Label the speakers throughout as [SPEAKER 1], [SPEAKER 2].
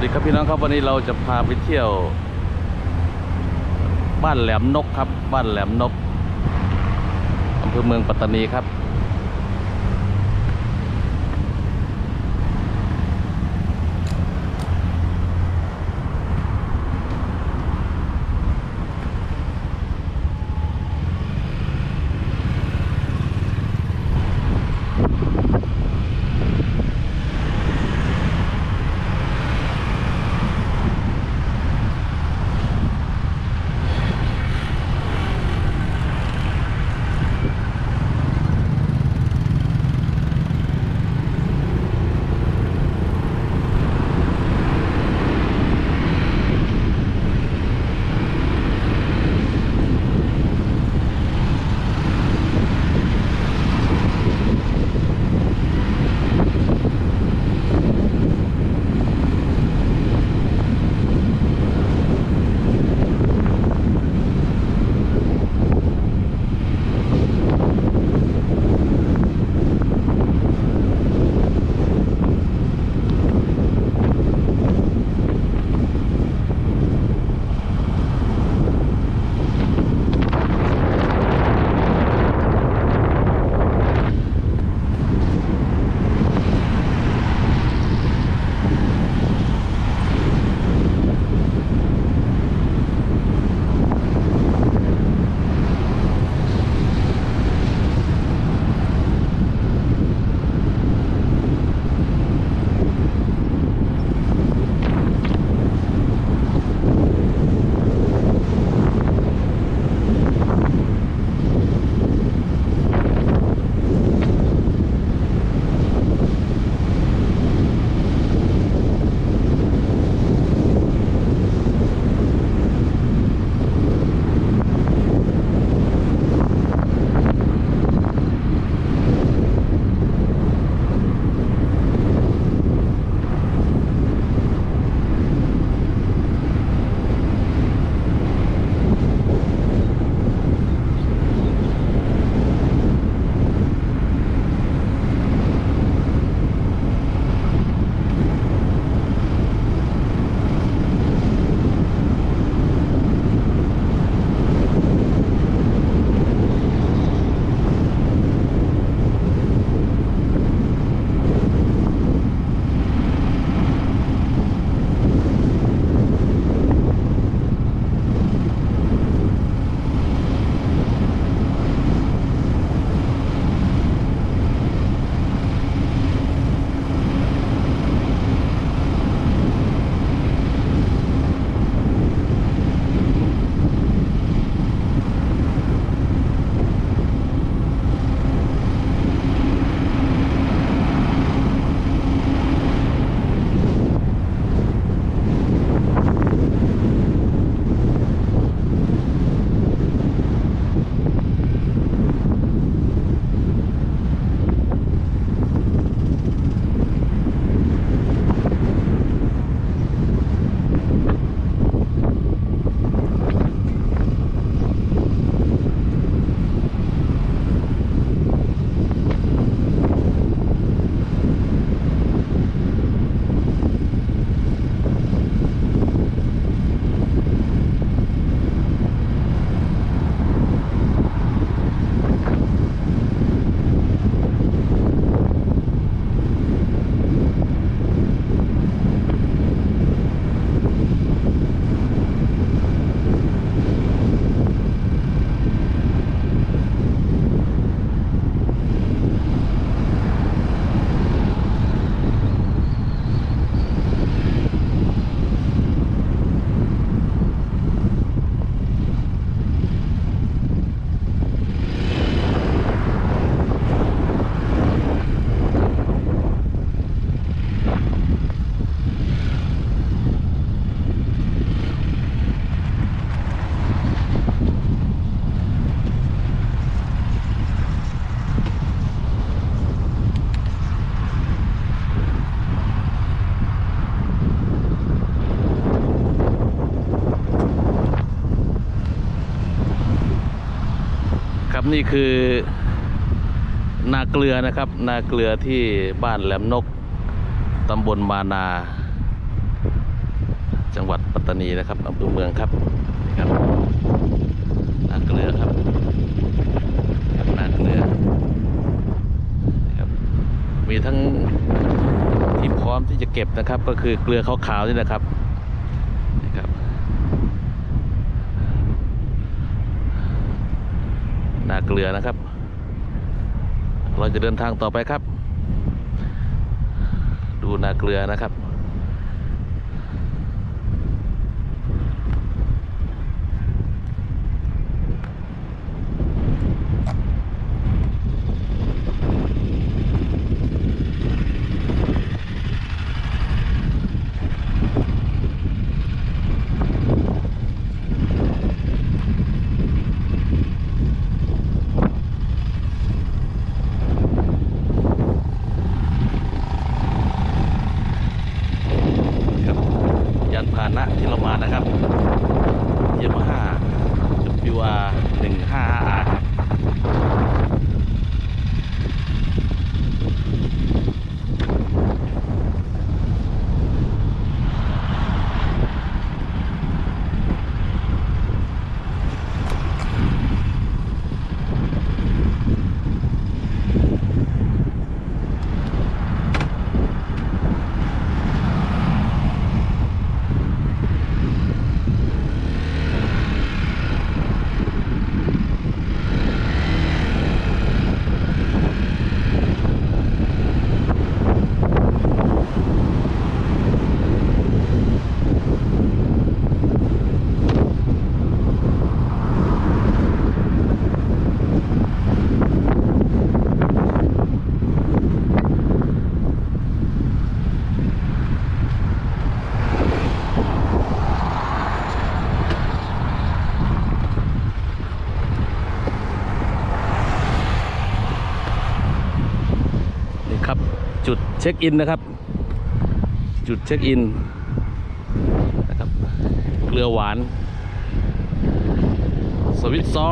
[SPEAKER 1] วัสดีครับพี่น้องครับวันนี้เราจะพาไปเที่ยว บ้านแหลมนกครับ บ้านแหลมนกอำเภอเมืองปัตตานีครับ ครับนี่คือนาเกลือนะครับ นาเกลือที่บ้านแหลมนกตำบลมานา จังหวัดปัตตานีนะครับอำเภอเมืองครับนี่ครับ นาเกลือครับครับนาเกลือนะครับมีทั้งที่พร้อมที่จะเก็บนะครับ ก็คือเกลือขาวๆนี่นะครับนี่ครับ นาเกลือนะครับ เราจะเดินทางต่อไปครับ ดูนาเกลือนะครับ ครับยานพาหนะที่เรามานะครับยามาฮ่า WR 1 5 r ครับนี่ครับ จุด เช็คอินนะครับ จุดเช็คอินนะครับเกลือหวาน สวิตซอ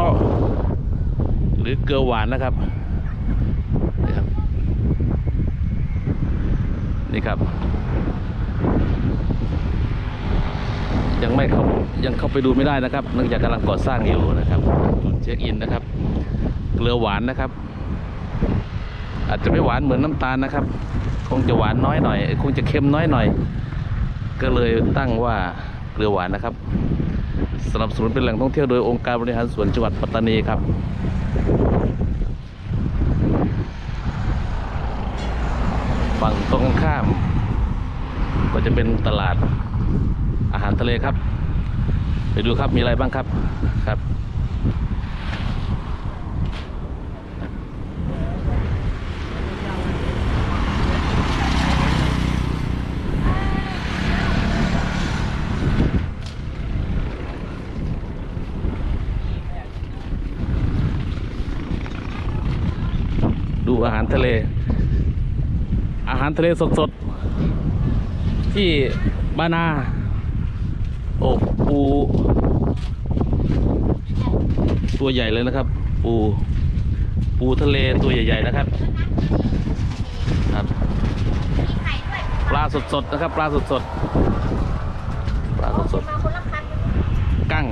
[SPEAKER 1] หรือเกลือหวานนะครับนี่ครับ นี่ครับ ยังไม่เข้ายังเข้าไปดูไม่ได้นะครับเนื่องจากกำลังก่อสร้างอยู่นะครับ จุดเช็คอินนะครับ เกลือหวานนะครับ อาจจะไม่หวานเหมือนน้ำตาลนะครับ คงจะหวานน้อยหน่อยคงจะเค็มน้อยหน่อย ก็เลยตั้งว่าเกลือหวานนะครับสนับสนุนเป็นแหล่งท่องเที่ยวโดยองค์การบริหารส่วนจังหวัดปัตตานีครับฝั่งตรงข้าม ก็จะเป็นตลาดอาหารทะเลครับ ไปดูครับมีอะไรบ้างครับครับ อาหารทะเล อาหารทะเลสดๆ ที่บานาโอ้ปูตัวใหญ่เลยนะครับ ปูปูทะเลตัวใหญ่ ๆ นะครับครับปลาสดๆนะครับ ปลาสดๆปลาสด
[SPEAKER 2] มาคนละคัน
[SPEAKER 1] ๆกั้ง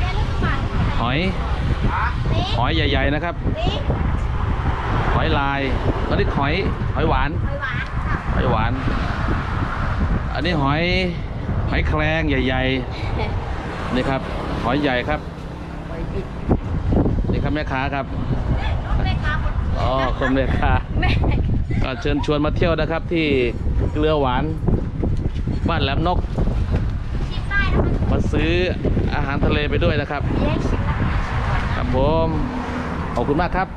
[SPEAKER 2] แกเลือกกระบะ
[SPEAKER 1] หอย
[SPEAKER 2] นี่
[SPEAKER 1] หอยใหญ่ ๆ นะครับ
[SPEAKER 2] นี่
[SPEAKER 1] ห อยลายอันนี้หอยหอยหวาน
[SPEAKER 2] หอยหวานค่ะ
[SPEAKER 1] หอยหวานอันนี้หอยหอยแครงใหญ่ๆนี่ครับหอยใหญ่ครับ
[SPEAKER 2] หอยบิด
[SPEAKER 1] นี่ครับแม่ค้าครับ
[SPEAKER 2] รถแม่ค้าคน
[SPEAKER 1] อ๋อคมแม่ค้า
[SPEAKER 2] แม่
[SPEAKER 1] ก็เชิญชวนมาเที่ยวนะครับที่เกลือหวานบ้านแหลมนก
[SPEAKER 2] ชิมได้นะคะ
[SPEAKER 1] มาซื้ออาหารทะเลไปด้วยนะครับ
[SPEAKER 2] มีให้ชิมละ
[SPEAKER 1] ครับผม ขอบคุณมากครับ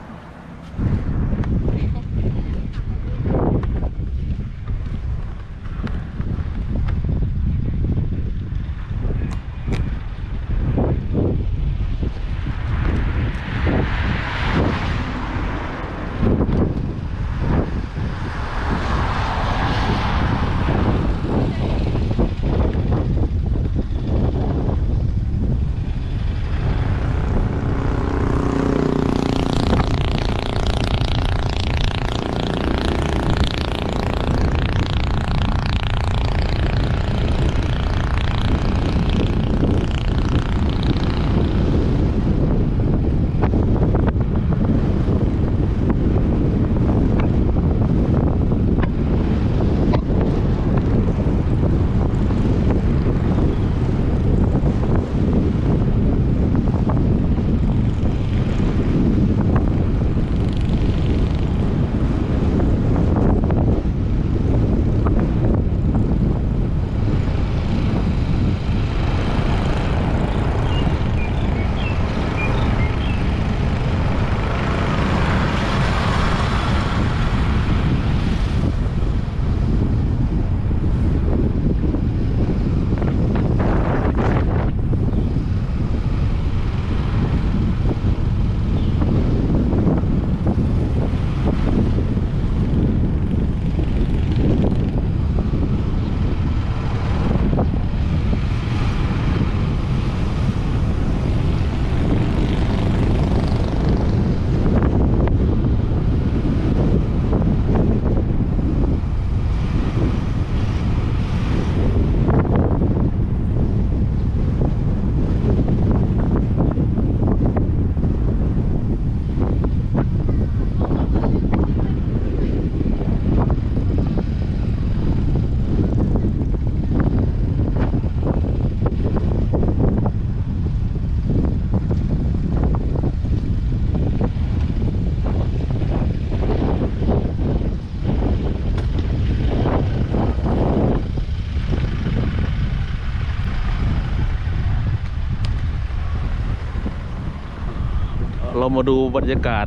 [SPEAKER 1] มาดูบรรยากาศ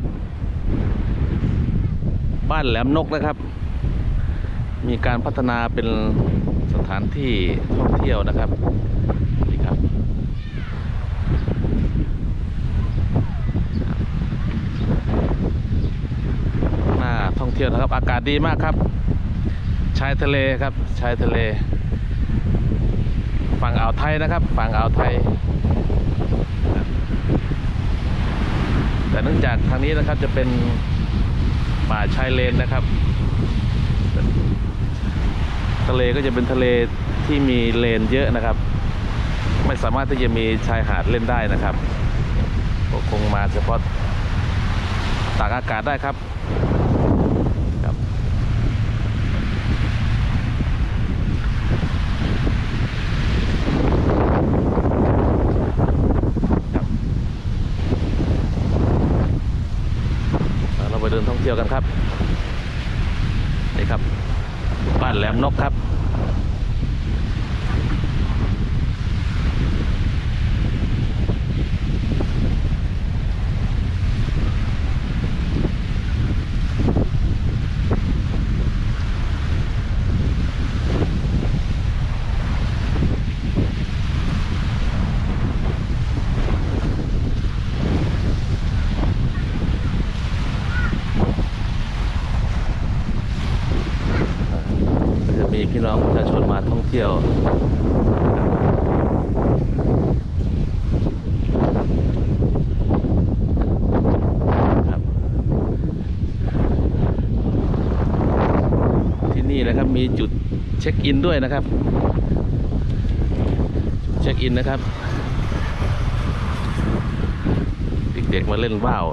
[SPEAKER 1] บ้านแหลมนกนะครับ มีการพัฒนาเป็นสถานที่ท่องเที่ยวนะครับนี่ครับ น่าท่องเที่ยวนะครับ อากาศดีมากครับ ชายทะเลครับ ชายทะเล ฝั่งอ่าวไทยนะครับ ฝั่งอ่าวไทย แต่เนื่องจากทางนี้นะครับจะเป็นป่าชายเลนนะครับ ทะเลก็จะเป็นทะเลที่มีเลนเยอะนะครับ ไม่สามารถที่จะมีชายหาดเล่นได้นะครับก็คงมาเฉพาะตากอากาศได้ครับครับ ครับเราไปเดินท่องเที่ยวกันครับ นี่ครับ บ้านแหลมนกครับ ก็จะมี พี่น้องประชาชนมาท่องเที่ยวครับที่นี่นะครับมีจุดเช็คอินด้วยนะครับ เช็คอินนะครับ เด็กๆมาเล่นว่าว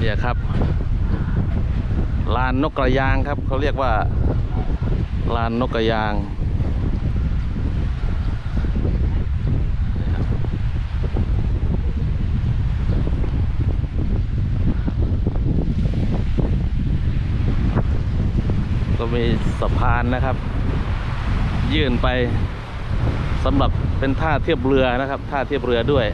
[SPEAKER 1] เนี่ยครับ ลานนกกระยางครับเขาเรียกว่าลานนกกระยางก็มีสะพานนะครับ ยื่นไปสำหรับเป็นท่าเทียบเรือนะครับ ท่าเทียบเรือด้วย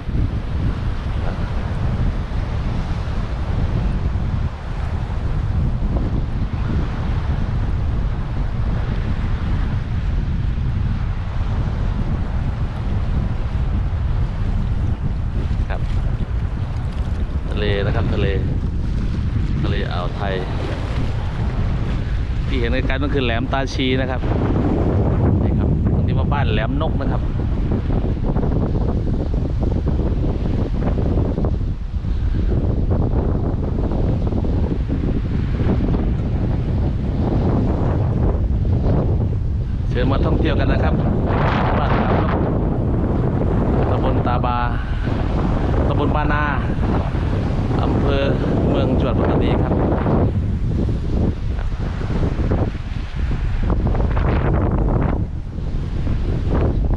[SPEAKER 1] ทะเลนะครับทะเลทะเลอ่าวไทย ที่เห็นในการก็คือแหลมตาชีนะครับนี่ครับตรงนี้ว่าบ้านแหลมนกนะครับเชิญมาท่องเที่ยวกันนะครับบ้านแหลมนกตำบลตาบาตำบลบานา อำเภอเมืองจังหวัดปัตตานีครับ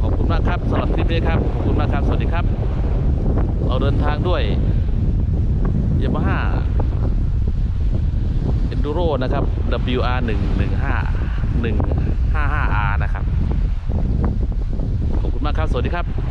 [SPEAKER 1] ขอบคุณมากครับสำหรับคลิปนี้ครับขอบคุณมากครับ สวัสดีครับ เราเดินทางด้วยยามาฮ่า Enduro นะครับ WR 1 1 5 1 5 5 R นะครับ ขอบคุณมากครับ สวัสดีครับ